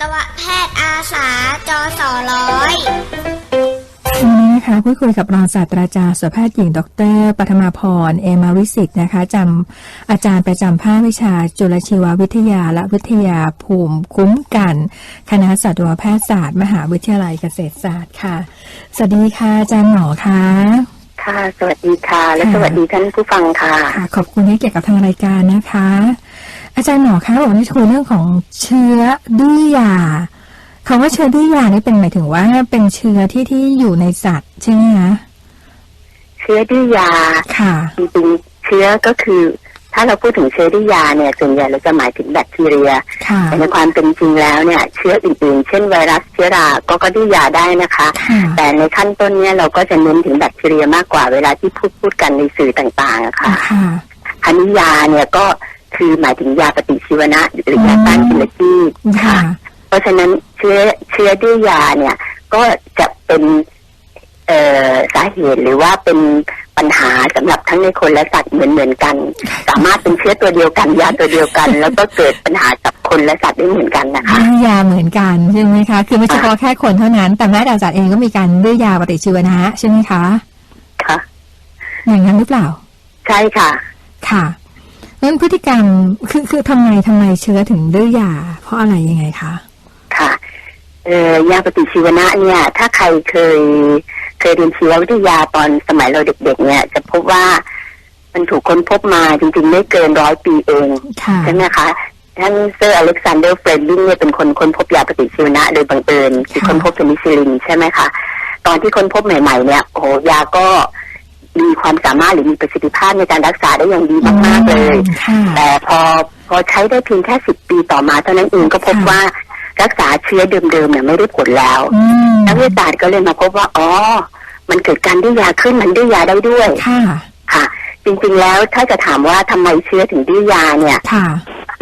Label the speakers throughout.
Speaker 1: ตวแพทย์อาสาจอสอร้อย
Speaker 2: วันนี้นะคะพูดคุยกับรองศาสตราจารย์สุแพทย์หญิง ดรปัทมาพร เอมาวิสิตนะคะจำอาจารย์ประจำภาควิชาจุลชีววิทยาและวิทยาภูมิคุ้มกัน คณะสัตวแพทยศาสตร์ มหาวิทยาลัยเกษตรศาสตร์ค่ะ สวัสดีค่ะอาจารย์หมอคะ
Speaker 3: ค่ะ สวัสดีค่ะ และ
Speaker 2: ค่ะ
Speaker 3: สวัสดีท่านผู้ฟังค่ะ
Speaker 2: ค่ะ ขอบคุณที่เกี่ยวกับทางรายการนะคะ อาจารย์หมอคะวันนี้จะคุยเรื่องของเชื้อดื้อยาคำว่าเชื้อดื้อยานี่เป็นหมายถึงว่าเป็นเชื้อที่ที่อยู่ในสัตว์ใช่ไหมคะ
Speaker 3: เชื้อดื้อยา
Speaker 2: ค่ะ
Speaker 3: จริงๆเชื้อก็คือ ถ้าเราพูดถึงเชื้อดื้อยาเนี่ยส่วนใหญ่เราจะหมายถึงแบคทีเรีย
Speaker 2: ค่ะ
Speaker 3: แต่ในความเป็นจริงแล้วเนี่ยเชื้ออื่นๆ เช่นไวรัสเชื้อราก็ก็ดื้อยาได้นะคะ
Speaker 2: ค่ะ
Speaker 3: แต่ในขั้นต้นเนี่ยเราก็จะเน้นถึงแบคทีเรียมากกว่าเวลาที่พูดพูดกันในสื่อต่างๆอะค่ะ
Speaker 2: ค่ะ
Speaker 3: อันนี้ยาเนี่ยก็ คือหมายถึงยาปฏิชีวนะหรือยาต้านเชื้อที่
Speaker 2: ค่ะ
Speaker 3: เพราะฉะนั้นเชื้อเชื้อดื้อยาเนี่ย ก็จะเป็นเอ่อสาเหตุหรือว่าเป็นปัญหาสำหรับทั้งในคนและสัตว์เหมือนเหมือนๆกัน สามารถเป็นเชื้อตัวเดียวกันยาตัวเดียวกัน แล้วก็เกิดปัญหากับคนและสัตว์ได้เหมือนกันนะคะ
Speaker 2: ดื้อยาเหมือนกันใช่ไหมคะคือไม่เฉพาะแค่คนเท่านั้น แต่แม้แต่สัตว์เองก็มีการดื้อยาปฏิชีวนะใช่ไหมคะ
Speaker 3: ค่ะ
Speaker 2: อย่างนั้นหรือเปล่า
Speaker 3: ใช่ค่ะ
Speaker 2: ค่ะ งั้นพฤติกรรมคือคือทำไมทำไมเชื้อถึงดื้อยา เพราะอะไรยังไงคะ
Speaker 3: ค่ะเอ่อยาปฏิชีวนะเนี่ย ถ้าใครเคยเคยเรียนชีววิทยาตอนสมัยเราเด็ก ๆ เนี่ย จะพบว่ามันถูกค้นพบมาจริงๆ ไม่เกินร้อยปีเอง
Speaker 2: ค่ะ
Speaker 3: ใช่ไหมคะท่านเซอร์อเล็กซานเดอร์เฟรดลิงเนี่ยเป็นคนค้นพบยาปฏิชีวนะโดยบังเอิญคือ
Speaker 2: ค่ะ
Speaker 3: ค้นพบเพนิซิลินใช่ไหมคะ ตอนที่ค้นพบใหม่ ๆ เนี่ยโอ้โหยาก็ มีความสามารถหรือมีประสิทธิภาพในการรักษาได้อย่างดีมากๆเลย
Speaker 2: ค่ะ
Speaker 3: แต่พอพอใช้ได้เพียงแค่สิบปีต่อมาเท่านั้นเองก็พบ
Speaker 2: ค่ะ
Speaker 3: ว่ารักษาเชื้อเดิมๆเนี่ยไม่ได้ผลแล้ว
Speaker 2: อืม
Speaker 3: นักวิทยาศาสตร์ก็เลยมาพบว่าอ๋อมันเกิดการดื้อยาขึ้นมันดื้อยาได้ด้วย
Speaker 2: ค่ะ
Speaker 3: ค่ะจริงๆแล้วถ้าจะถามว่าทำไมเชื้อถึงดื้อยาเนี่ย
Speaker 2: ค่ะ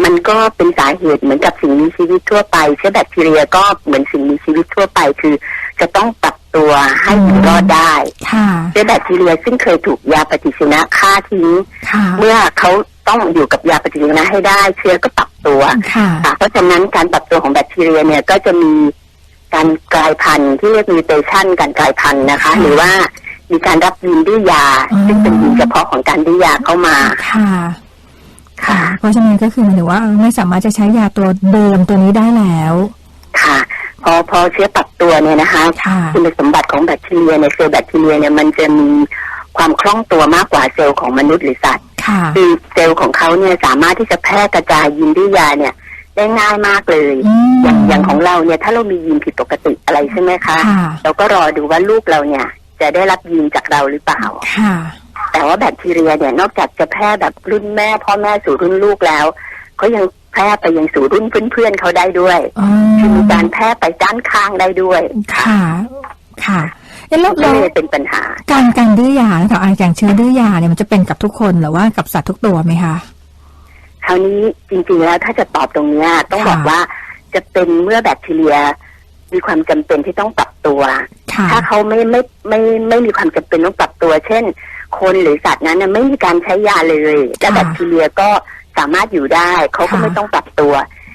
Speaker 3: มันก็เป็นสาเหตุเหมือนกับสิ่งมีชีวิตทั่วไป เชื้อแบคทีเรียก็เหมือนสิ่งมีชีวิตทั่วไปคือ จะต้องปรับ ตัวให้อยู่รอดได้
Speaker 2: ค่ะ
Speaker 3: เชื้อแบคทีเรียซึ่งเคยถูกยาปฏิชีวนะฆ่าทิ้ง
Speaker 2: ค่ะ
Speaker 3: เมื่อเขาต้องอยู่กับยาปฏิชีวนะให้ได้ เชื้อก็ปรับตัว
Speaker 2: ค่ะ
Speaker 3: ค่ะเพราะฉะนั้นการปรับตัวของแบคทีเรียเนี่ยก็จะมีการกลายพันธุ์ที่เรียกมิวเทชันการกลายพันธุ์นะคะ หรือว่ามีการรับยีนดื้อยา ซึ่งเป็นยีนเฉพาะของการดื้อยาเข้ามา
Speaker 2: ค่ะ
Speaker 3: ค่ะ
Speaker 2: เพราะฉะนั้นก็คือหมายถึงว่าไม่สามารถจะใช้ยาตัวเดิมตัวนี้ได้แล้ว
Speaker 3: ค่ะพ อพอเชื้อปรับตัวเนี่ยนะคะ
Speaker 2: ค่ะ
Speaker 3: คุณสมบัติของแบคทีเรียในเซลล์แบคทีเรียเนี่ยมันจะมีความคล่องตัวมากกว่าเซลล์ของมนุษย์หรือสัตว์
Speaker 2: ค่ะ
Speaker 3: คือเซลล์ของเขาเนี่ยสามารถที่จะแพร่กระจายยีนดื้อยาเนี่ยได้ง่ายมากเลย
Speaker 2: อืม
Speaker 3: อย่างอย่างของเราเนี่ยถ้าเรามียีนผิดปกติอะไรใช่ไหมคะ
Speaker 2: ค่ะ
Speaker 3: เราก็รอดูว่าลูกเราเนี่ย จะได้รับยีนจากเราหรือเปล่า
Speaker 2: ค่ะ
Speaker 3: แต่ว่าแบคทีเรียเนี่ยนอกจากจะแพร่แบบรุ่นแม่พ่อแม่สู่รุ่นลูกแล้วเขายัง แพร่ไปยังสู่รุ่นเพื่อนๆเขาได้ด้วย
Speaker 2: อ๋อ
Speaker 3: คือมีการแพร่ไปด้านข้างได้ด้วย
Speaker 2: ค่ะ ค่ะเอ๊ะแล้ว
Speaker 3: ก็
Speaker 2: แล้ว
Speaker 3: เลยเป็นปัญหา
Speaker 2: การการดื้อยาแถวอย่างเชื้อดื้อยาเนี่ยมันจะเป็นกับทุกคนหรือว่ากับสัตว์ทุกตัวไหมคะ
Speaker 3: คราวนี้จริงๆแล้วถ้าจะตอบตรงเนี้ยต้อง
Speaker 2: ค่ะ
Speaker 3: บอกว่าจะเป็นเมื่อแบคทีเรีย มีความจำเป็นที่ต้องปรับตัว
Speaker 2: ค่ะ
Speaker 3: ถ้าเขาไม่ไม่ไม่ไม่มีความจำเป็นต้องปรับตัว เช่น คนหรือสัตว์นั้นน่ะไม่มีการใช้ยาเลย และ
Speaker 2: ค่ะ
Speaker 3: แบคทีเรียก็ สามารถอยู่ได้เขาก็
Speaker 2: ค่ะ
Speaker 3: ไม่ต้องปรับตัว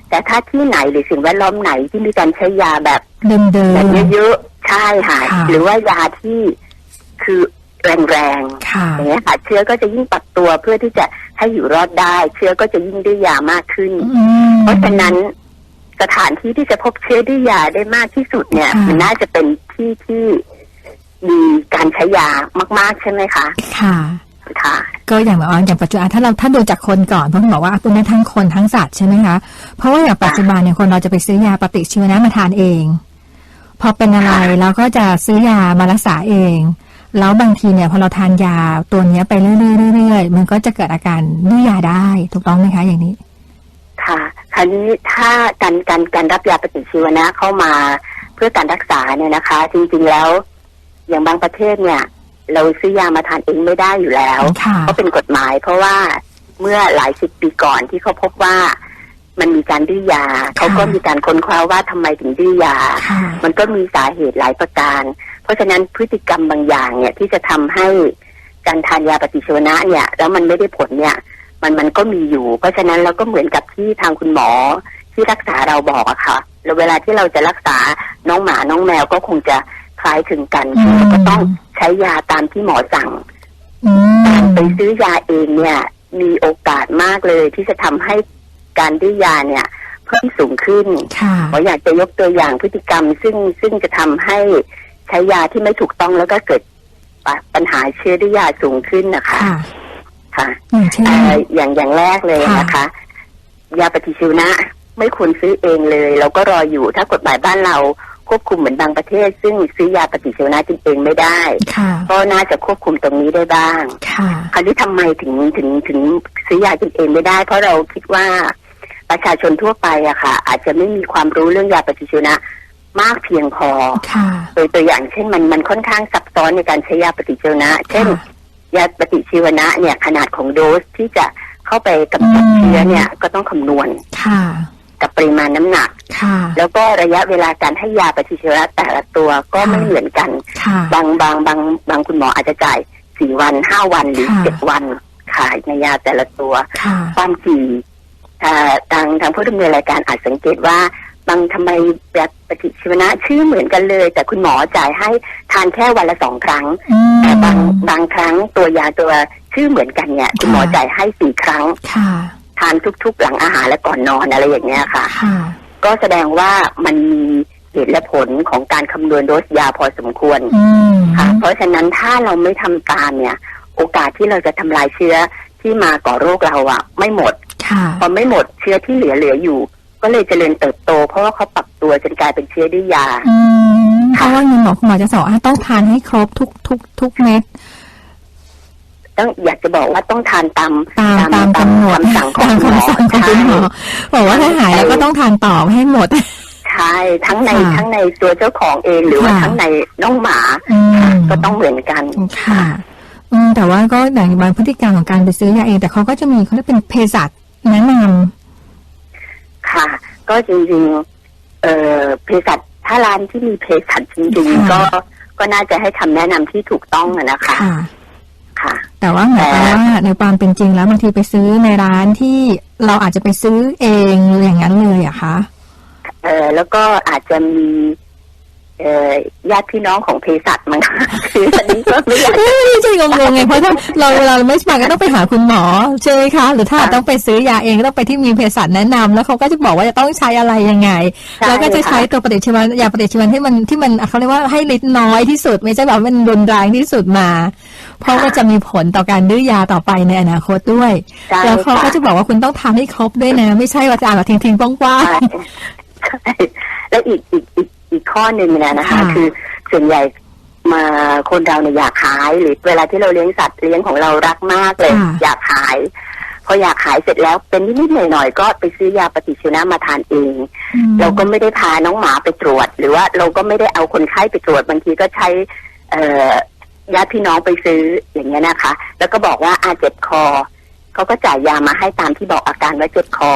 Speaker 3: แต่ถ้าที่ไหนหรือสิ่งแวดล้อมไหนที่มีการใช้ยาแบบ
Speaker 2: เดิมเดิ
Speaker 3: แบ
Speaker 2: ม
Speaker 3: บเยอะๆใช่ค่ะ
Speaker 2: ค่ะ
Speaker 3: หรือว่ายาที่คือแรงๆ
Speaker 2: ค่ะ
Speaker 3: อย่างเงี้ยค่ะ เชื้อก็จะยิ่งปรับตัวเพื่อที่จะให้อยู่รอดได้ เชื้อก็จะยิ่งดื้อยามากขึ้น
Speaker 2: อืม
Speaker 3: เพราะฉะนั้นสถานที่ที่จะพบเชื้อดื้อยาได้มากที่สุดเนี่ย
Speaker 2: ค่ะ
Speaker 3: มันน่าจะเป็นที่ที่มีการใช้ยามาก ๆ ใช่ไหมคะ
Speaker 2: ค่ะ
Speaker 3: ค่ะ
Speaker 2: ก็อย่างแบบว่าอย่างปัจจุบันถ้าเราถ้าดูจากคนก่อนเพราะคุณบอกว่าคุณทั้งคนทั้งสัตว์ใช่ไหมคะเพราะว่าอย่างปัจจุบันเนี่ยคนเราจะไปซื้อยาปฏิชีวนะมาทานเอง พอเป็นอะไรเราก็จะซื้อยามารักษาเอง แล้วบางทีเนี่ยพอเราทานยาตัวเนี้ยไปเรื่อยๆเรื่อยๆมันก็จะเกิดอาการดื้อยาได้ถูกต้องไหมคะอย่างนี้
Speaker 3: ค่ะคราวนี้ถ้าการการการรับยาปฏิชีวนะเข้ามาเพื่อการรักษาเนี่ยนะคะ จริงๆแล้ว อย่างบางประเทศเนี่ย เราซื้อยามาทานเองไม่ได้อยู่แล้ว
Speaker 2: ค่ะ
Speaker 3: เพราะเป็นกฎหมาย เพราะว่าเมื่อหลายสิบปีก่อนที่เขาพบว่ามันมีการดื้อยา เขาก็มีการค้นคว้าว่าทำไมถึงดื้อยา
Speaker 2: ค่ะ
Speaker 3: มันก็มีสาเหตุหลายประการ เพราะฉะนั้นพฤติกรรมบางอย่างเนี่ยที่จะทำให้การทานยาปฏิชีวนะเนี่ย แล้วมันไม่ได้ผลเนี่ย มันมันก็มีอยู่ เพราะฉะนั้นเราก็เหมือนกับที่ทางคุณหมอที่รักษาเราบอกอะค่ะแล้วเวลาที่เราจะรักษาน้องหมาน้องแมวก็คงจะ คล้ายคลึงกัน
Speaker 2: อืม
Speaker 3: เราก็ต้องใช้ยาตามที่หมอสั่ง
Speaker 2: อืม
Speaker 3: การไปซื้อยาเองเนี่ย มีโอกาสมากเลยที่จะทำให้การดื้อยาเนี่ย เพิ่มสูงขึ้น
Speaker 2: ค่ะ
Speaker 3: หมออยากจะยกตัวอย่างพฤติกรรม ซึ่งซึ่งจะทำให้ใช้ยาที่ไม่ถูกต้องแล้วก็เกิดปะปัญหาเชื้อดื้อยาสูงขึ้นนะคะ
Speaker 2: ค่ะ
Speaker 3: ค่ะ
Speaker 2: อย่างเช่น
Speaker 3: เอ่ออย่างอย่างแรกเลย
Speaker 2: ค่ะ
Speaker 3: นะคะ ยาปฏิชีวนะไม่ควรซื้อเองเลย เราก็รออยู่ถ้ากฎหมายบ้านเรา ควบคุมเหมือนบางประเทศ ซึ่งซื้อยาปฏิชีวนะกินเองไม่ได้
Speaker 2: ค่ะ
Speaker 3: ก็น่าจะควบคุมตรงนี้ได้บ้าง
Speaker 2: ค่ะ
Speaker 3: คราวนี้ทำไมถึงถึงถึงซื้อยากินเองไม่ได้ เพราะเราคิดว่าประชาชนทั่วไปอะค่ะ อาจจะไม่มีความรู้เรื่องยาปฏิชีวนะมากเพียงพอ
Speaker 2: ค่ะ
Speaker 3: โดยตัวอย่างเช่นมันมันค่อนข้างซับซ้อนในการใช้ยาปฏิชีวนะ เช่น
Speaker 2: ค่ะ
Speaker 3: ยาปฏิชีวนะเนี่ยขนาดของโดสที่จะเข้าไปกำจัด
Speaker 2: อืม
Speaker 3: เชื้อเนี่ยก็ต้องคำนวณ
Speaker 2: ค่ะ
Speaker 3: กับปริมาณน้ำหนัก
Speaker 2: ค่ะ
Speaker 3: แล้วก็ระยะเวลาการให้ยาปฏิชีวนะแต่ละตัวก็
Speaker 2: ค่ะ
Speaker 3: ไม่เหมือนกัน
Speaker 2: ค่ะ
Speaker 3: บางบางบางบางคุณหมออาจจะจ่ายสี่วันห้าวันหรือ
Speaker 2: ค่ะ
Speaker 3: เจ็ดวันขายในยาแต่ละตัว
Speaker 2: ค่ะ
Speaker 3: ความจริงเอ่อทางทางผู้ดำเนินรายการอาจสังเกตว่า บางทำไมแบบปฏิชีวนะชื่อเหมือนกันเลย แต่คุณหมอจ่ายให้ทานแค่วันละสองครั้ง
Speaker 2: อืม
Speaker 3: แต่บางบางครั้งตัวยาตัวชื่อเหมือนกันเนี่ย คุณหมอ
Speaker 2: ค่ะ
Speaker 3: จ่ายให้สี่ครั้ง
Speaker 2: ค่ะ
Speaker 3: ทานทุกๆ หลังอาหารและก่อนนอนอะไรอย่างเงี้ยค่ะ
Speaker 2: ค่ะ
Speaker 3: ก็แสดงว่ามันมีเหตุและผลของการคำนวณโดสยาพอสมควร
Speaker 2: อืม
Speaker 3: ค่ะ เพราะฉะนั้นถ้าเราไม่ทำตามเนี่ย โอกาสที่เราจะทำลายเชื้อที่มาก่อโรคเราอะไม่หมด
Speaker 2: ค่ะ
Speaker 3: พอไม่หมดเชื้อที่เหลือเหลืออยู่ ก็เลยเจริญเติบโต เพราะว่าเขาปรับตัวจนกลายเป็นเชื้อด้วยยา
Speaker 2: อืมเพราะว่าเงินหมอคุณหมอจะสอนว่าต้องทานให้ครบทุกทุกทุกเม็ด
Speaker 3: ต้องอยากจะบอกว่าต้องทานตาม
Speaker 2: ตามตามกำหนด
Speaker 3: คำสั่งของ
Speaker 2: ตาม
Speaker 3: คุณหมอ
Speaker 2: คำสั่งของคุณหมอบอกว่าถ้าหายแล้วก็ต้องทานต่อให้หมด
Speaker 3: ใช่ทั้งใน
Speaker 2: ค่ะ
Speaker 3: ทั้งในตัวเจ้าของเองหรือว่า
Speaker 2: ค่ะ
Speaker 3: ทั้งในน้องหมา
Speaker 2: อืม
Speaker 3: ก็ต้องเหมือนกัน
Speaker 2: ค่ะอืมแต่ว่าก็อย่างบางพฤติกรรมของการไปซื้อยาเองแต่เขาก็จะมีเขาเรียกเป็นเภสัชแนะน
Speaker 3: ค่ะ ก็จริงๆเอ่อเภสัชถ้าร้านที่มีเภสัชจริง
Speaker 2: ค่ะ
Speaker 3: ๆก็ก็น่าจะให้คำแนะนำที่ถูกต้องอะนะำคะ
Speaker 2: ค่ะ
Speaker 3: ค่ะ
Speaker 2: แต่ว่าหมายความว่าในความเป็นจริงแล้วบางทีไปซื้อในร้านที่เราอาจจะไปซื้อเองอย่างนั้นเลยอะคะ
Speaker 3: เอ่อแล้วก็อาจจะมีเอ่อ ญาติพี่น้องของเภสัชมั้งคะคืออันนี้ก็ไม่อยาก
Speaker 2: เอ้ยไม่ใช่งงๆไงเพราะถ้าเราเวลาเราไม่สมัครก็ต้องไปหาคุณหมอใช่ไหมคะ หรือถ้า
Speaker 3: ค่ะ
Speaker 2: ต้องไปซื้อยาเองก็ต้องไปที่มีเภสัชแนะนำแล้วเขาก็จะบอกว่าจะต้องใช้อะไรยังไง
Speaker 3: ใช่
Speaker 2: แล้วก็จะใช้
Speaker 3: ค่ะ
Speaker 2: ตัวปฏิชีวนะยาปฏิชีวนะที่มันที่มันเขาเรียกว่าให้ฤทธิ์น้อยที่สุด ไม่ใช่แบบว่ามันรุนแรงที่สุดมา เพราะว่าจะมีผลต่อการดื้อยาต่อไปในอนาคตด้วย
Speaker 3: ใช่
Speaker 2: แล้วเขาก็
Speaker 3: ค่ะ
Speaker 2: จะบอกว่าคุณต้องทานให้ครบด้วยนะ ไม่ใช่ว่าจะอ่านแบบทิ้งๆป้าง
Speaker 3: ใช่ใช่แล้วอีกอีกอีกอีก ข้อหนึ่งนะนะคะ
Speaker 2: ค่ะ
Speaker 3: คือส่วนใหญ่มาคนเราเนี่ยอยากขายหรือเวลาที่เราเลี้ยงสัตว์เลี้ยงของเรารักมากเลย
Speaker 2: ค่ะ
Speaker 3: อยากขาย พออยากขายเสร็จแล้วเป็นนิดๆหน่อยๆก็ไปซื้อยาปฏิชีวนะมาทานเอง
Speaker 2: ๆอืม
Speaker 3: เราก็ไม่ได้พาน้องหมาไปตรวจ หรือว่าเราก็ไม่ได้เอาคนไข้ไปตรวจบางทีก็ใช้เอ่อญาติพี่น้องไปซื้ออย่างเงี้ยนะคะ แล้วก็บอกว่าอาเจ็บคอเขาก็จ่ายยามาให้ตามที่บอกอาการว่าเจ็บคอ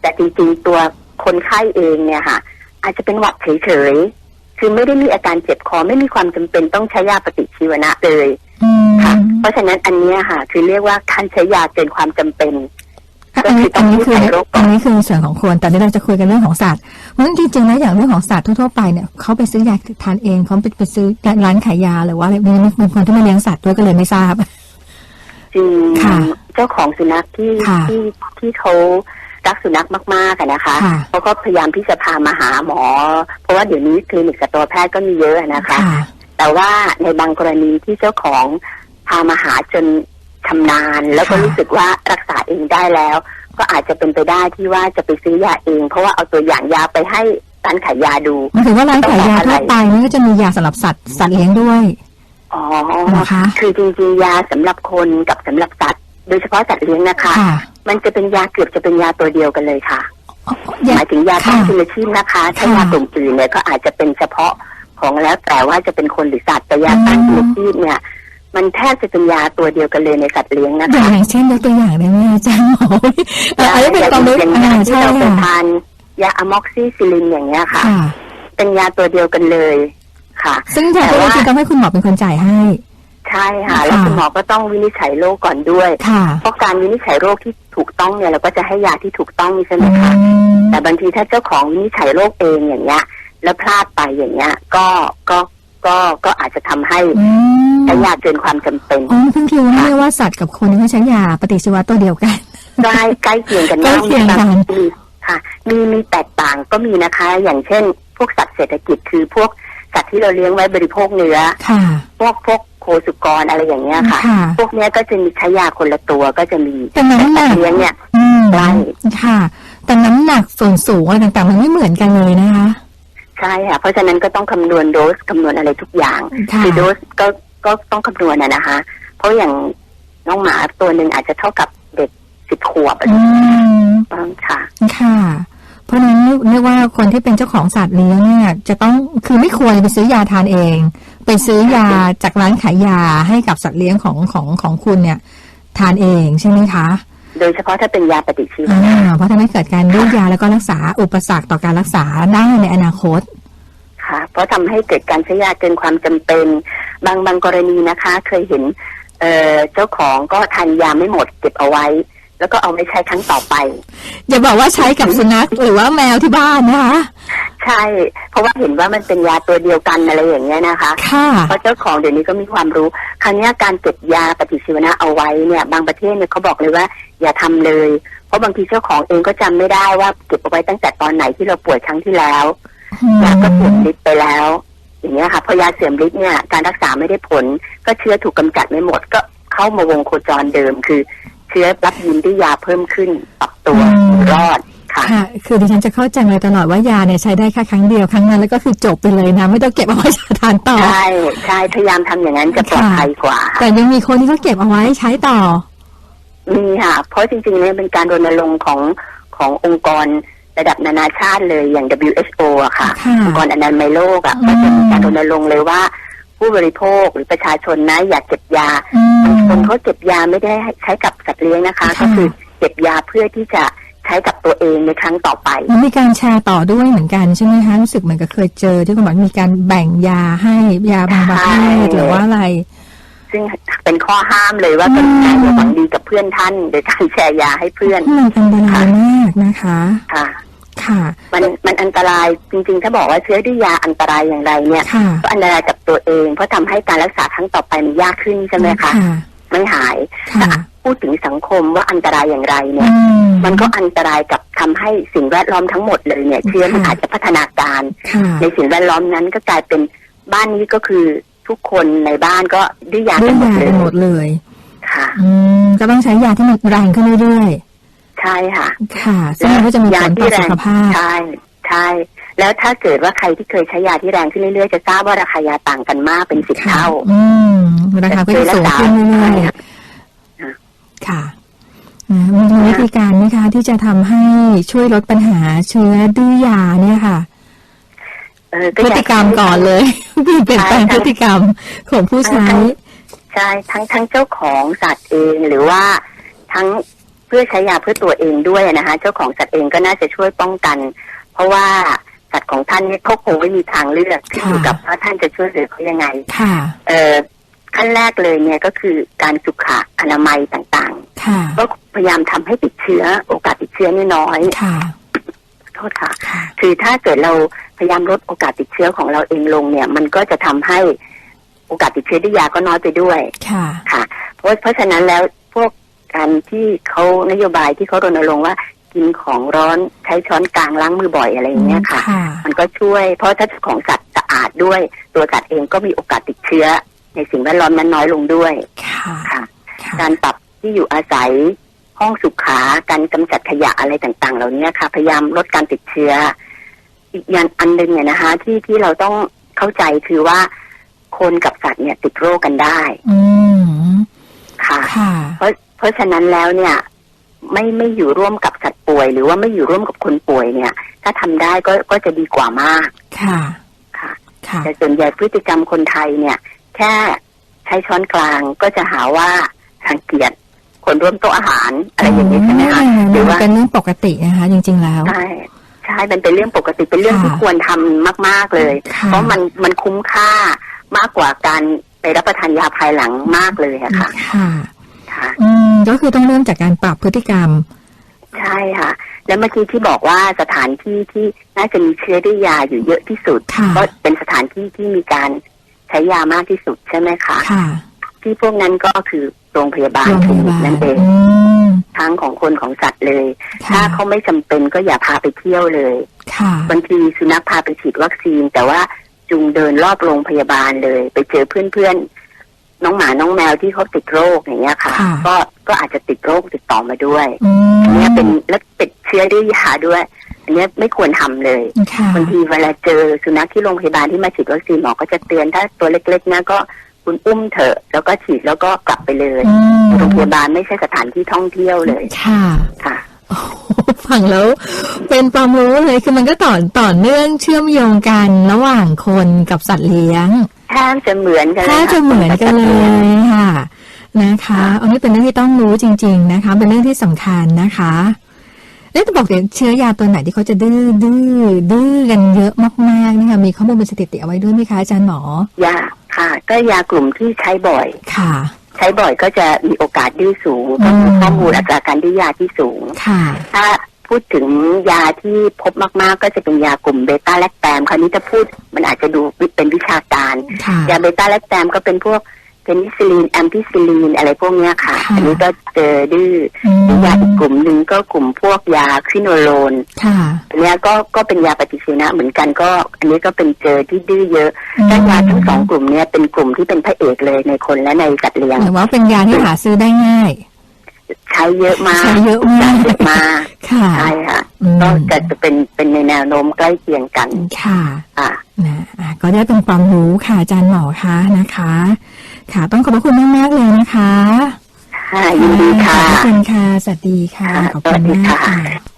Speaker 3: แต่จริงๆตัวคนไข้เองเนี่ยค่ะ อาจจะเป็นหวัดเฉยๆ คือไม่ได้มีอาการเจ็บคอไม่มีความจำเป็นต้องใช้ยาปฏิชีวนะเลย
Speaker 2: อืม
Speaker 3: ค่ะ เพราะฉะนั้นอันเนี้ยค่ะ คือเรียกว่าการใช้ยาเกินความจำเป็น
Speaker 2: อันนี้อันนี้คือ
Speaker 3: ก็คือต้องวิจัยโรคก่อน
Speaker 2: อันนี้คือส่วนของคนแต่นี้เราจะคุยกันเรื่องของสัตว์เพราะฉะนั้นจริงๆแล้วอย่างเรื่องของสัตว์ทั่วๆไปเนี่ยเขาไปซื้อยาทานเองเขาไปไปซื้อร้านขายยาหรือว่าอะไรมีมีคนที่มาเลี้ยงสัตว์ด้วยก็เลยไม่ทราบ
Speaker 3: จริง
Speaker 2: ค่ะ
Speaker 3: เจ้าของสุนัขที่
Speaker 2: ค่ะ
Speaker 3: ที่ที่เขา รักสุนัขมากๆอะนะคะ
Speaker 2: ค่ะ
Speaker 3: เขาก็พยายามที่จะพามาหาหมอ เพราะว่าเดี๋ยวนี้คลินิกสัตวแพทย์ก็มีเยอะนะคะ
Speaker 2: ค่ะ
Speaker 3: แต่ว่าในบางกรณีที่เจ้าของพามาหาจนชำนาญ แล้วก็
Speaker 2: ค่ะ
Speaker 3: รู้สึกว่ารักษาเองได้แล้ว ก็อาจจะเป็นไปได้ที่ว่าจะไปซื้อยาเอง เพราะว่าเอาตัวอย่างยาไปให้ร้านขายยาดู
Speaker 2: หมายถึงว่าร้านขายยาทั่วไปนี่ก็จะมียาสำหรับสัตว์สัตว์เลี้ยงด้วย
Speaker 3: อ๋อ
Speaker 2: เหรอคะ
Speaker 3: คือจริงๆยาสำหรับคนกับสำหรับสัตว์ โดยเฉพาะสัตว์เลี้ยงนะคะ
Speaker 2: ค่ะ
Speaker 3: มันจะเป็นยาเกือบจะเป็นยาตัวเดียวกันเลยค่ะห
Speaker 2: ยา
Speaker 3: มายถึงยาต้าน
Speaker 2: ค่ะ
Speaker 3: จุลชีพนะคะถ้า
Speaker 2: ค่ะ
Speaker 3: ยากลุ่มอื่นเนี่ยก็อาจจะเป็นเฉพาะของแล้วแต่ว่าจะเป็นคนหรือสัตว์แต่ยาต้าน
Speaker 2: อืม
Speaker 3: จุลชีพเนี่ยมันแทบจะเป็นยาตัวเดียวกันเลยในสัตว์เลี้ยงนะ
Speaker 2: อย่า
Speaker 3: คะ
Speaker 2: งอย่างเช่นยกตัวอย่างได้ไหมอาจารย์หมอเอ่ออันนี้เป็นความรู้
Speaker 3: อย่าง
Speaker 2: อ่า
Speaker 3: ยาที่
Speaker 2: ใช่
Speaker 3: เราไป
Speaker 2: ค่ะ
Speaker 3: ทานยาอะม็อกซิซิลินอย่างเงี้ยค่ะ
Speaker 2: ค่ะ
Speaker 3: เป็นยาตัวเดียวกันเลยค่ะ
Speaker 2: ซึ่งยาตัวนี้คือต้องให้คุณหมอเป็นคนจ่ายให้
Speaker 3: ใช่ค่ะ แล้ว
Speaker 2: ค่ะ
Speaker 3: คุณหมอก็ต้องวินิจฉัยโรคก่อนด้วย
Speaker 2: ค่ะ
Speaker 3: เพราะการวินิจฉัยโรคที่ถูกต้องเนี่ยเราก็จะให้ยาที่ถูกต้องใช่ไหม
Speaker 2: อื
Speaker 3: คะ
Speaker 2: ม
Speaker 3: แต่บางทีถ้าเจ้าของวินิจฉัยโรคเองอย่างเงี้ย แล้วพลาดไปอย่างเงี้ย ก็ก็ก็ก็อาจจะทำให้
Speaker 2: อืม
Speaker 3: ใช้ยาเกินความจำเป็น
Speaker 2: อ๋อเพิ่งรู้นะเนี่ยว่าสัตว์กับคนเขาใช้ยาปฏิชีวะตัวเดียวกัน
Speaker 3: ใกล้ใกล้เคียงกัน
Speaker 2: ใกล้เคียงกัน
Speaker 3: มีค่ะ มีมีแตกต่างก็มีนะคะ อย่างเช่น พวกสัตว์เศรษฐกิจคือพวกสัตว์ที่เราเลี้ยงไว้บริโภคเนื้อ
Speaker 2: ค่ะ
Speaker 3: พวกพวก โคสุกรอะไรอย่างเงี้ยค่ะ
Speaker 2: ค่ะ
Speaker 3: พวกเนี้ยก็จะมีใช้ยาคนละตัวก็จะมี
Speaker 2: แต่น้ำหนั
Speaker 3: สัต
Speaker 2: ก
Speaker 3: ว์เลี้ยงเนี่ย
Speaker 2: อืม
Speaker 3: ใช่
Speaker 2: ค่ะ แต่น้ำหนักส่วนสูงอะไรต่างๆ มันไม่เหมือนกันเลยนะคะ
Speaker 3: ใช่ค่ะ เพราะฉะนั้นก็ต้องคำนวณโดสคำนวณอะไรทุกอย่าง
Speaker 2: ค่ะ
Speaker 3: อโดสก็ก็ต้องคำนวณนะนะคะ เพราะอย่างน้องหมาตัวหนึ่งอาจจะเท่ากับเด็กสิบขวบอะไร
Speaker 2: อืม
Speaker 3: บ้างค่ะ
Speaker 2: ค่ะเพ ราะฉะนั้นเรียกว่าคนที่เป็นเจ้าของสัตว์เลี้ยงเนี่ยจะต้องคือไม่ควรไปซื้อยาทานเอง ไปซื้อยาจากร้านขายยาให้กับสัตว์เลี้ยงของของของคุณเนี่ย ทานเองใช่ไหมคะ
Speaker 3: โดยเฉพาะถ้าเป็นยาปฏิชีว
Speaker 2: อ่า
Speaker 3: นะ
Speaker 2: เพราะทำให้เกิดการดื้อยาแล้วก็รักษาอุปสรรคต่อการรักษาได้ในอนาคต
Speaker 3: ค่ะ เพราะทำให้เกิดการใช้ยาเกินความจำเป็น บางบางกรณีนะคะ เคยเห็นเอ่อเจ้าของก็ทานยาไม่หมดเก็บเอาไว้ แล้วก็เอาไว้ใช้ครั้งต่อไป
Speaker 2: อย่าบอกว่าใช้กับสุนัขหรือว่าแมวที่บ้านนะคะ
Speaker 3: ใช่ เพราะว่าเห็นว่ามันเป็นยาตัวเดียวกันอะไรอย่างเงี้ยนะคะ
Speaker 2: ค่ะ
Speaker 3: เพราะเจ้าของเดี๋ยวนี้ก็มีความรู้ คราวเนี้ยการเก็บยาปฏิชีวนะเอาไว้เนี่ย บางประเทศเนี่ยเขาบอกเลยว่า อย่าทำเลย เพราะบางทีเจ้าของเองก็จำไม่ได้ว่าเก็บเอาไว้ตั้งแต่ตอนไหนที่เราป่วยครั้งที่แล้วยาก็เสื่อมฤทธิ์ไปแล้ว อย่างเงี้ยค่ะ พอยาเสื่อมฤทธิ์เนี่ยการรักษาไม่ได้ผล ก็เชื้อถูกกำจัดไม่หมดก็เข้ามาวงโคจรเดิมคือ เชื้อรับยินด้วยยาเพิ่มขึ้นปรับตัว
Speaker 2: อืม
Speaker 3: รอดค่ะ
Speaker 2: ค่ะ คือดิฉันจะเข้าใจมาตลอดว่ายาเนี่ยใช้ได้แค่ครั้งเดียวครั้งนั้นแล้วก็คือจบไปเลยนะไม่ต้องเก็บเอาไว้ทานต่อ
Speaker 3: ใช่ใช่พยายามทำอย่างนั้นจะปลอดภัยกว่า
Speaker 2: แต่ยังมีคนที่เขาเก็บเอาไว้ใช้ต่อ
Speaker 3: มีค่ะ เพราะจริงๆเนี่ยเป็นการรณรงค์ของขององค์กรระดับนานาชาติเลยอย่าง WHO อะค่ะ
Speaker 2: ค่ะ
Speaker 3: องค์กรอนามัยโลกอะ
Speaker 2: อืม
Speaker 3: ก็จะมีการรณรงค์เลยว่า ผู้บริโภคหรือประชาชนนะอย่าเก็บยา
Speaker 2: อื
Speaker 3: บาง
Speaker 2: ม
Speaker 3: คนเขาเก็บยาไม่ได้ใช้กับสัตว์เลี้ยงนะคะ
Speaker 2: ค่ะ
Speaker 3: ก็คือเก็บยาเพื่อที่จะใช้กับตัวเองในครั้งต่อไป
Speaker 2: มันมีการแชร์ต่อด้วยเหมือนกันใช่ไหมคะรู้สึกเหมือนกับเคยเจอ ที่คุณบอกมีการแบ่งยาให้ยาบางประเภทหรือว่าอะไร
Speaker 3: ซึ่งเป็นข้อห้ามเลยว่า
Speaker 2: อื
Speaker 3: ก
Speaker 2: ม
Speaker 3: รุณาอย่าหวังดีกับเพื่อนท่านโดยการแชร์ยาให้เพื่อน
Speaker 2: มันอันตรายมากนะคะ
Speaker 3: ค่ะ
Speaker 2: ค่ะ
Speaker 3: มันมันอันตรายจริงๆ ถ้าบอกว่าเชื้อด้วยยาอันตรายอย่างไรเนี่ย
Speaker 2: ค่ะ
Speaker 3: ก็อันตรายกับตัวเอง เพราะทำให้การรักษาครั้งต่อไปมันยากขึ้นใช่ไหมคะ
Speaker 2: ค่ะ
Speaker 3: ไม่หาย
Speaker 2: ค่ะ
Speaker 3: พูดถึงสังคมว่าอันตรายอย่างไรเนี่ย
Speaker 2: อื
Speaker 3: มันก็อันตรายกับทำให้สิ่งแวดล้อมทั้งหมดเลยเนี่ย เชื้อมัน
Speaker 2: ค่ะ
Speaker 3: อาจจะพัฒนาการ
Speaker 2: ค่ะ
Speaker 3: ในสิ่งแวดล้อมนั้นก็กลายเป็นบ้านนี้ก็คือทุกคนในบ้านก็ดื้อยา
Speaker 2: ด้ว
Speaker 3: กั
Speaker 2: ย
Speaker 3: นหมด
Speaker 2: ยา
Speaker 3: เล
Speaker 2: กัน
Speaker 3: ย
Speaker 2: หมดเลย
Speaker 3: ค่ะ
Speaker 2: อืมก็ต้องใช้ยาที่มันแรงขึ้นเรื่อย
Speaker 3: ใช่ค่ะ
Speaker 2: ๆค่ะซึ่งมันก็จะมีผลต่อสุขภาพ
Speaker 3: ใช่ใช่ แล้วถ้าเกิดว่าใครที่เคยใช้ยาที่แรงขึ้นเรื่อยๆ จะทราบว่าราคายาต่างกันมากเป็นสิบ
Speaker 2: ค่ะ
Speaker 3: เท่า
Speaker 2: อืมราคาก็จะสูงขึ้นเรื่อย
Speaker 3: ค่ะ
Speaker 2: ๆค่ะอ่ามีวิธีการไหมคะที่จะทำให้ช่วยลดปัญหาเชื้อดื้อยาเนี่ยค่ะ
Speaker 3: เออ
Speaker 2: พฤ
Speaker 3: อยา
Speaker 2: ติกรรมก่อนเลยเปลี่ยนแปลง
Speaker 3: ใช่
Speaker 2: พฤติกรรมของผู้ใช้
Speaker 3: ใช่ทั้งทั้งเจ้าของสัตว์เองหรือว่าทั้งเพื่อใช้ยาเพื่อตัวเองด้วยนะคะเจ้าของสัตว์เองก็น่าจะช่วยป้องกัน เพราะว่าสัตว์ของท่านเนี่ยเขาคงไม่มีทางเลือกที่
Speaker 2: ค่ะ
Speaker 3: อยู่กับว่าท่านจะช่วยเหลือเขายังไง
Speaker 2: ค่ะ
Speaker 3: เอ่อขั้นแรกเลยเนี่ยก็คือการสุขอนามัยต่าง
Speaker 2: ค่ะ
Speaker 3: ๆก็พยายามทำให้ติดเชื้อ โอกาสติดเชื้อนี่น้อย
Speaker 2: ค่ะ
Speaker 3: โทษค่ะ
Speaker 2: ค่ะ
Speaker 3: คือถ้าเกิดเราพยายามลดโอกาสติดเชื้อของเราเองลงเนี่ย มันก็จะทำให้โอกาสติดเชื้อด้วยยาก็น้อยไปด้วย
Speaker 2: ค่ะ
Speaker 3: ค่ะ เพราะเพราะฉะนั้นแล้วพว กการที่เขานโยบายที่เขารณรงค์ว่ากินของร้อนใช้ช้อนกลางล้างมือบ่อยอะไรอย่างเงี้ยค่ะ
Speaker 2: ค่ะ
Speaker 3: มันก็ช่วย เพราะถ้าของสัตว์สะอาดด้วย ตัวสัตว์เองก็มีโอกาสติดเชื้อ ในสิ่งแวดล้อมนั้นน้อยลงด้วย
Speaker 2: ค่ะ
Speaker 3: ค่ะ
Speaker 2: ค่ะ
Speaker 3: การปรับที่อยู่อาศัยห้องสุขา การกำจัดขยะอะไรต่างๆ เหล่านี้ค่ะ พยายามลดการติดเชื้อ อีกอย่างอันหนึ่งเนี่ยนะคะ ที่ที่เราต้องเข้าใจคือว่าคนกับสัตว์เนี่ยติดโรคกันได้
Speaker 2: อืม
Speaker 3: ค่ะ
Speaker 2: ค่ะ
Speaker 3: เพราะ เพราะฉะนั้นแล้วเนี่ยไม่ไม่อยู่ร่วมกับสัตว์ป่วย หรือว่าไม่อยู่ร่วมกับคนป่วยเนี่ย ถ้าทำได้ก็ก็จะดีกว่ามาก
Speaker 2: ค่ะ
Speaker 3: ค่ะ
Speaker 2: ค่ะ
Speaker 3: แต่ส่วนใหญ่พฤติกรรมคนไทยเนี่ย แค่ใช้ช้อนกลางก็จะหาว่ารังเกียจคนร่วมโต๊ะอาหารอะไรอย่างนี้ใช่ไหมคะหรือว่า
Speaker 2: เป็นเรื่องปกตินะคะ จริง ๆ แล้ว
Speaker 3: ใช่ใช่มันเป็นเรื่องปกติเป็นเรื่อง
Speaker 2: ค่ะ
Speaker 3: ที่ควรทำมาก ๆเลย
Speaker 2: ค่ะ
Speaker 3: เพราะมันมันคุ้มค่ามากกว่าการไปรับประทานยาภายหลังมากเลยอะค่ะ
Speaker 2: ค่ะ
Speaker 3: ค่ะ
Speaker 2: อืมก็คือต้องเริ่มจากการปรับพฤติกรรม
Speaker 3: ใช่ค่ะ แล้วเมื่อกี้ที่บอกว่าสถานที่ที่น่าจะมีเชื้อด้วยยาอยู่เยอะที่สุด
Speaker 2: ค่ะ
Speaker 3: ก็เป็นสถานที่ที่มีการใช้ยามากที่สุดใช่ไหมคะ
Speaker 2: ค่ะ
Speaker 3: ที่พวกนั้นก็คือโรงพยาบาล
Speaker 2: โรง
Speaker 3: ค
Speaker 2: พ
Speaker 3: ลินิ
Speaker 2: ยากบาล
Speaker 3: นั่นเอง
Speaker 2: อืม
Speaker 3: ทั้งของคนของสัตว์เลย
Speaker 2: ค่ะ
Speaker 3: ถ้าเขาไม่จำเป็นก็อย่าพาไปเที่ยวเลย
Speaker 2: ค่ะ
Speaker 3: บางทีสุนัขพาไปฉีดวัคซีน แต่ว่าจูงเดินรอบโรงพยาบาลเลย ไปเจอเพื่อนๆ น้องหมาน้องแมวที่เขาติดโรคอย่างเงี้ยค่ะ
Speaker 2: ค่ะ
Speaker 3: ก็ก็อาจจะติดโรคติดต่อมาด้วย
Speaker 2: อืม
Speaker 3: อันเนี้ยเป็นและติดเชื้อด้วยยาด้วย อันเนี้ยไม่ควรทำเลย
Speaker 2: ค่ะ
Speaker 3: บางทีเวลาเจอสุนัขที่โรงพยาบาลที่มาฉีดวัคซีนหมอก็จะเตือนถ้าตัวเล็กๆนะก็คุณอุ้มเถอะ แล้วก็ฉีดแล้วก็กลับไปเลย
Speaker 2: อืม
Speaker 3: โรงพยาบาลไม่ใช่สถานที่ท่องเที่ยวเลย
Speaker 2: ค่ะ
Speaker 3: ค่ะ
Speaker 2: โอ้โหฟังแล้วเป็นความรู้เลยคือมันก็ต่อต่อเนื่องเชื่อมโยงกันระหว่างคนกับสัตว์เลี้ยง
Speaker 3: แทบจะเหมือนกัน
Speaker 2: แท
Speaker 3: เลย
Speaker 2: บ
Speaker 3: ค่ะ
Speaker 2: จะเหมือนกันเลยค่ะนะคะอันนี้เป็นเรื่องที่ต้องรู้จริง ๆนะคะ เป็นเรื่องที่สำคัญนะคะแล้วจะบอกเดี๋ยวเชื้อยาตัวไหนที่เขาจะดื้อดื้อดื้อกันเยอะมากๆนี่ค่ะมีข้อมูลเป็นสถิติเอาไว้ด้วยไหมคะอาจารย์หมอ
Speaker 3: ยาค่ะ ก็ยากลุ่มที่ใช้บ่อย
Speaker 2: ค่ะ
Speaker 3: ใช้บ่อยก็จะมีโอกาสดื้อสูง
Speaker 2: อื
Speaker 3: ก็
Speaker 2: ม
Speaker 3: คือข้อมูลอัตราการดื้อยาที่สูง
Speaker 2: ค่ะ
Speaker 3: ถ้า พูดถึงยาที่พบมากๆ ก็จะเป็นยากลุ่มเบต้าแลคแตมคราวนี้จะพูดมันอาจจะดูเป็นวิชาการ
Speaker 2: ค่ะ
Speaker 3: ยาเบต้าแลคแตมก็เป็นพวกเพนิซิลีนแอมพิซิลีนอะไรพวกเนี้ยค่ะ
Speaker 2: ค่ะ
Speaker 3: อันนี้ก็เจอดื้อ
Speaker 2: อืม
Speaker 3: หรือยาอีกกลุ่มหนึ่งก็กลุ่มพวกยาควิโนโลน
Speaker 2: ค่ะ
Speaker 3: อันเนี้ยก็ก็เป็นยาปฏิชีวนะเหมือนกันก็ อันนี้ก็เป็นเจอที่ดื้อเยอะและยาทั้งสองกลุ่มเนี้ยเป็นกลุ่มที่เป็นพระเอกเลยในคนและในสัตว์เลี้ยง
Speaker 2: หรือว่าเป็นยาที่หาซื้อได้ง่าย
Speaker 3: ใช้เยอะมาก
Speaker 2: ใช้เยอะมาก
Speaker 3: เยอะมาก
Speaker 2: ค่ะ
Speaker 3: ใช่ค่ะ
Speaker 2: อืม
Speaker 3: ก็จะจะเป็นเป็นในแนวโน้มใกล้เคียงกัน
Speaker 2: ค่ะ
Speaker 3: อะ
Speaker 2: นะอะก็ได้เป็นความรู้ค่ะอาจารย์หมอคะนะคะ ค่ะต้องขอบพระคุณมากๆเลยนะคะ
Speaker 3: ค่ะยินดีค่ะ
Speaker 2: ขอบพระคุณค่ะสวัสดีค่ะ
Speaker 3: ค่ะ
Speaker 2: ขอบคุณ
Speaker 3: สวัสดี
Speaker 2: มาก
Speaker 3: ค่ะ
Speaker 2: ค่ะ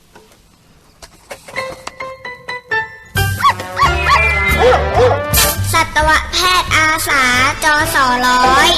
Speaker 1: สัตวแพทย์อาสาจอสอร้อย